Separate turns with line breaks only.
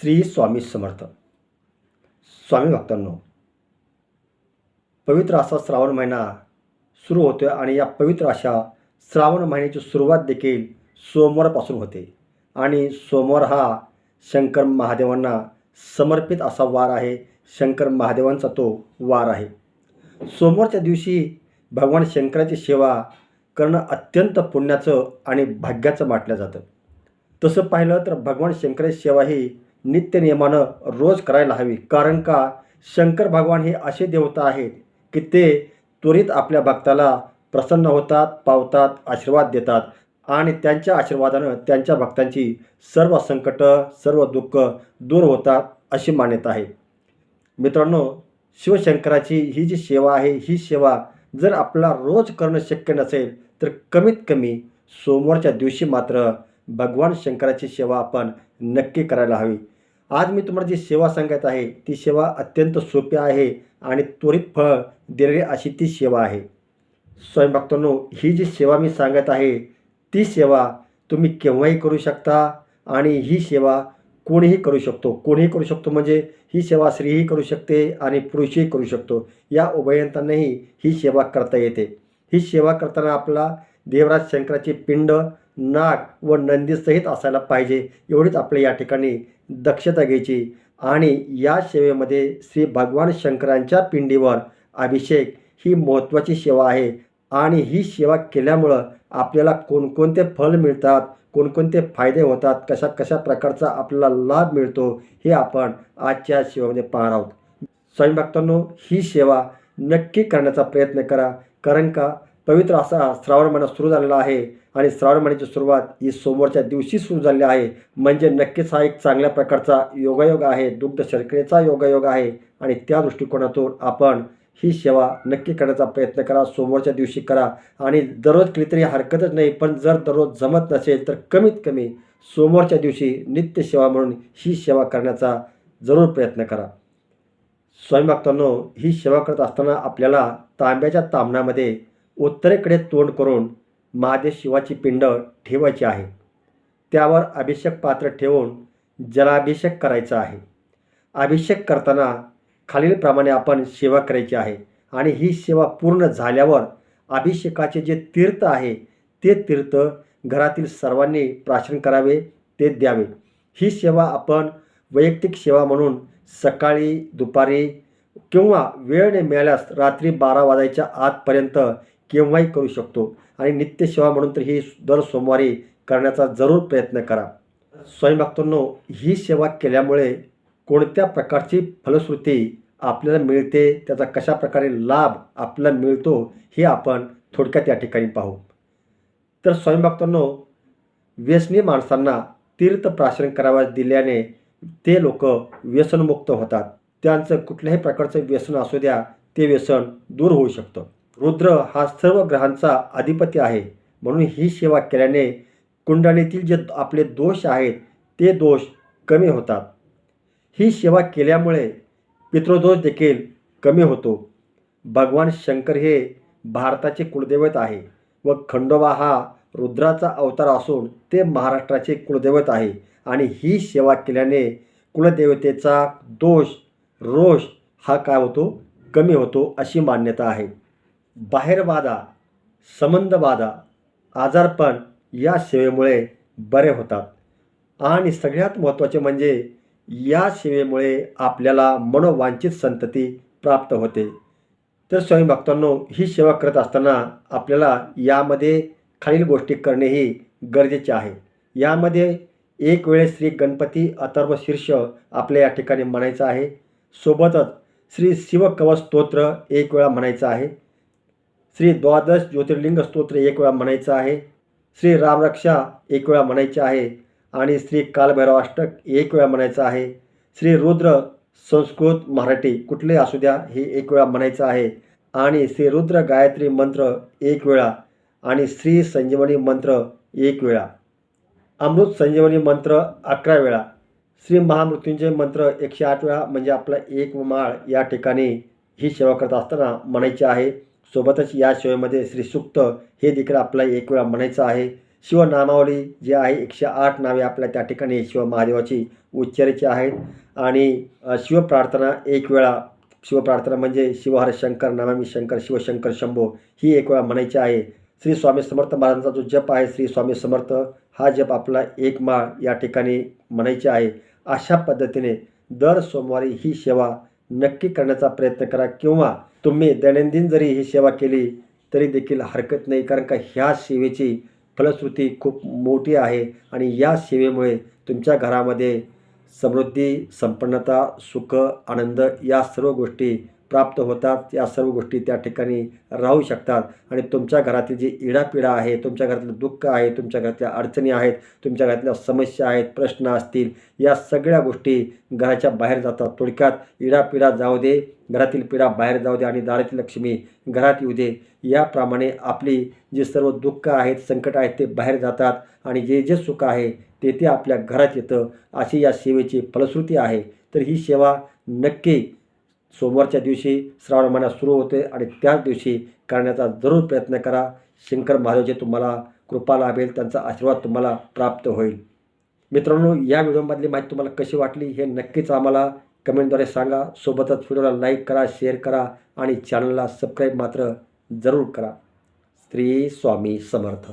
श्री स्वामी समर्थ. स्वामी भक्तांनो पवित्र असा श्रावण महिना सुरू होतो आणि या पवित्र अशा श्रावण महिन्याची सुरुवात देखील सोमवारपासून होते. आणि सोमवार हा शंकर महादेवांना समर्पित असा वार आहे. शंकर महादेवांचा तो वार आहे. सोमवारच्या दिवशी भगवान शंकराची सेवा करणं अत्यंत पुण्याचं आणि भाग्याचं वाटलं जातं. तसं पाहिलं तर भगवान शंकराची सेवा ही नित्य नियमानं रोज करायला हवी. कारण का? शंकर भगवान हे असे देवता आहेत की ते त्वरित आपल्या भक्ताला प्रसन्न होतात पावतात आशीर्वाद देतात आणि त्यांच्या आशीर्वादानं त्यांच्या भक्तांची सर्व संकट सर्व दुःख दूर होतात अशी मान्यता आहे. मित्रांनो शिवशंकराची ही जी सेवा आहे ही सेवा जर आपला रोज करणं शक्य नसेल तर कमीत कमी सोमवारच्या दिवशी मात्र भगवान शंकराची सेवा आपण नक्की करायला हवी. आज मी तुम्हाला जी सेवा सांगत आहे ती सेवा अत्यंत सोपी आहे आणि त्वरित फळ देणारी अशी ती सेवा आहे. स्वयंभक्तांनो ही जी सेवा मी सांगत आहे ती सेवा तुम्ही केव्हाही करू शकता आणि ही सेवा कोणीही करू शकतो. कोणीही करू शकतो म्हणजे ही सेवा स्त्रीही करू शकते आणि पुरुषही करू शकतो. या उभयंतांनाही ही सेवा करता येते. ही सेवा करताना आपला देवराज शंकराची पिंड नाग व नंदीसहित असायला पाहिजे एवढीच आपल्या या ठिकाणी दक्षता घ्यायची. आणि या सेवेमध्ये श्री भगवान शंकरांच्या पिंडीवर अभिषेक ही महत्त्वाची सेवा आहे. आणि ही सेवा केल्यामुळं आपल्याला कोणकोणते फल मिळतात कोणकोणते फायदे होतात कशा कशा प्रकारचा आपल्याला लाभ मिळतो हे आपण आजच्या सेवेमध्ये पाहणार आहोत. स्वयंभक्तांनो ही सेवा नक्की करण्याचा प्रयत्न करा. कारण का? पवित्र असा श्रावण महिना सुरू झालेला आहे. आणि श्रावण महिन्याची सुरुवात ही सोमवारच्या दिवशी सुरू झाली आहे. म्हणजे नक्कीच हा एक चांगल्या प्रकारचा योगायोग आहे. दुग्ध शर्करेचा योगायोग आहे. आणि त्या दृष्टिकोनातून आपण ही सेवा नक्की करण्याचा प्रयत्न करा. सोमवारच्या दिवशी करा. आणि दररोज केली तरी हरकतच नाही पण जर दररोज जमत नसेल तर कमीत कमी सोमवारच्या दिवशी नित्य सेवा म्हणून ही सेवा करण्याचा जरूर प्रयत्न करा. स्वयंभक्तांनो ही सेवा करत असताना आपल्याला तांब्याच्या तांबणामध्ये उत्तरेकडे तोंड करून महादेव शिवाची पिंड ठेवायची आहे. त्यावर अभिषेक पात्र ठेवून जलाभिषेक करायचा आहे. अभिषेक करताना खालीलप्रमाणे आपण सेवा करायची आहे आणि ही सेवा पूर्ण झाल्यावर अभिषेकाचे जे तीर्थ आहे ते तीर्थ घरातील सर्वांनी प्राशन करावे ते द्यावे. ही सेवा आपण वैयक्तिक सेवा म्हणून सकाळी दुपारी किंवा वेळ मिळाल्यास रात्री बारा वाजायच्या आतपर्यंत केव्हाही करू शकतो. आणि नित्यसेवा म्हणून तर ही दर सोमवारी करण्याचा जरूर प्रयत्न करा. स्वयंभक्तांनो ही सेवा केल्यामुळे कोणत्या प्रकारची फलश्रुती आपल्याला मिळते त्याचा कशा प्रकारे लाभ आपल्याला मिळतो हे आपण थोडक्यात या ठिकाणी पाहू. तर स्वयंभक्तांनो व्यसनी माणसांना तीर्थ प्राशन दिल्याने ते लोक व्यसनमुक्त होतात. त्यांचं कुठल्याही प्रकारचं व्यसन असू द्या ते व्यसन दूर होऊ शकतं. रुद्र हा सर्व ग्रहांचा अधिपती आहे. म्हणून ही सेवा केल्याने कुंडलीतील जे आपले दोष आहेत ते दोष कमी होतात. ही सेवा केल्यामुळे पितृदोष देखील कमी होतो. भगवान शंकर हे भारताचे कुलदैवत आहे व खंडोबा हा रुद्राचा अवतार असून ते महाराष्ट्राचे कुलदैवत आहे आणि ही सेवा केल्याने कुलदेवतेचा दोष रोष हा काय होतो? कमी होतो अशी मान्यता आहे. बाहेरबाधा संबंधबाधा आजारपण या सेवेमुळे बरे होतात. आणि सगळ्यात महत्त्वाचे म्हणजे या सेवेमुळे आपल्याला मनोवांछित संतती प्राप्त होते. तर स्वयंभक्तांनो ही सेवा करत असताना आपल्याला यामध्ये खालील गोष्टी करणेही गरजेचे आहे. यामध्ये एक वेळेस श्री गणपती अथर्व शीर्ष आपल्या या ठिकाणी म्हणायचं आहे. सोबतच श्री शिवकवच स्तोत्र एक वेळा म्हणायचं आहे. श्री द्वादश ज्योतिर्लिंग स्तोत्र एक वेळा म्हणायचं आहे. श्री रामरक्षा एक वेळा म्हणायची आहे. आणि श्री कालभैरवाष्टक एक वेळा म्हणायचं आहे. श्री रुद्र संस्कृत मराठी कुठले असू द्या हे एक वेळा म्हणायचं आहे. आणि श्री रुद्र गायत्री मंत्र एक वेळा. आणि श्री संजीवनी मंत्र एक वेळा. अमृत संजीवनी मंत्र अकरा वेळा. श्री महामृत्युंजय मंत्र एकशे आठ वेळा. म्हणजे आपला एक माळ या ठिकाणी ही सेवा करत असताना म्हणायची आहे. सोबतच या सेवेमध्ये श्रीसुक्त हे देखील आपल्याला एक वेळा म्हणायचं आहे. शिवनामावली जी आहे एकशे आठ नावे आपल्या त्या ठिकाणी शिव महादेवाची उच्चारायची आहेत. आणि शिवप्रार्थना एक वेळा शिवप्रार्थना म्हणजे शिवहर शंकर नमामी शंकर शिवशंकर शंभो ही एक वेळा म्हणायची आहे. श्री स्वामी समर्थ महाराजांचा जो जप आहे श्री स्वामी समर्थ हा जप आपला एक माळ या ठिकाणी म्हणायची आहे. अशा पद्धतीने दर सोमवारी ही सेवा नक्की करण्याचा प्रयत्न करा किंवा तुम्ही दैनंदिन जरी ही सेवा केली तरी देखील हरकत नाही. कारण का ह्या सेवेची फलश्रुती खूप मोठी आहे आणि या सेवेमुळे तुमच्या घरामध्ये समृद्धी संपन्नता सुख आनंद या सर्व गोष्टी प्राप्त होतात. या सर्व गोष्टी त्या ठिकाणी राहू शकतात. आणि तुमच्या घरातील जी इडापिडा आहे तुमच्या घरातलं दुःख आहे तुमच्या घरातल्या अडचणी आहेत तुमच्या घरातल्या समस्या आहेत प्रश्न असतील या सगळ्या गोष्टी घराच्या बाहेर जातात. थोडक्यात इडापिडा जाऊ दे घरातील पिढा बाहेर जाऊ दे आणि दारातील लक्ष्मी घरात येऊ दे. याप्रमाणे आपली जे सर्व दुःख आहेत संकट आहेत ते बाहेर जातात आणि जे जे सुख आहे ते ते आपल्या घरात येतं. अशी या सेवेची फलश्रुती आहे. तर ही सेवा नक्की सोमवारच्या दिवशी श्रावण महिना सुरू होते आणि त्याच दिवशी करण्याचा जरूर प्रयत्न करा. शंकर महादेवचे तुम्हाला कृपा लाभेल त्यांचा आशीर्वाद तुम्हाला प्राप्त होईल. मित्रांनो या व्हिडिओमधली माहिती तुम्हाला कशी वाटली हे नक्कीच आम्हाला कमेंटद्वारे सांगा. सोबतच व्हिडिओला लाईक करा शेअर करा आणि चॅनलला सबस्क्राईब मात्र जरूर करा. श्री स्वामी समर्थ.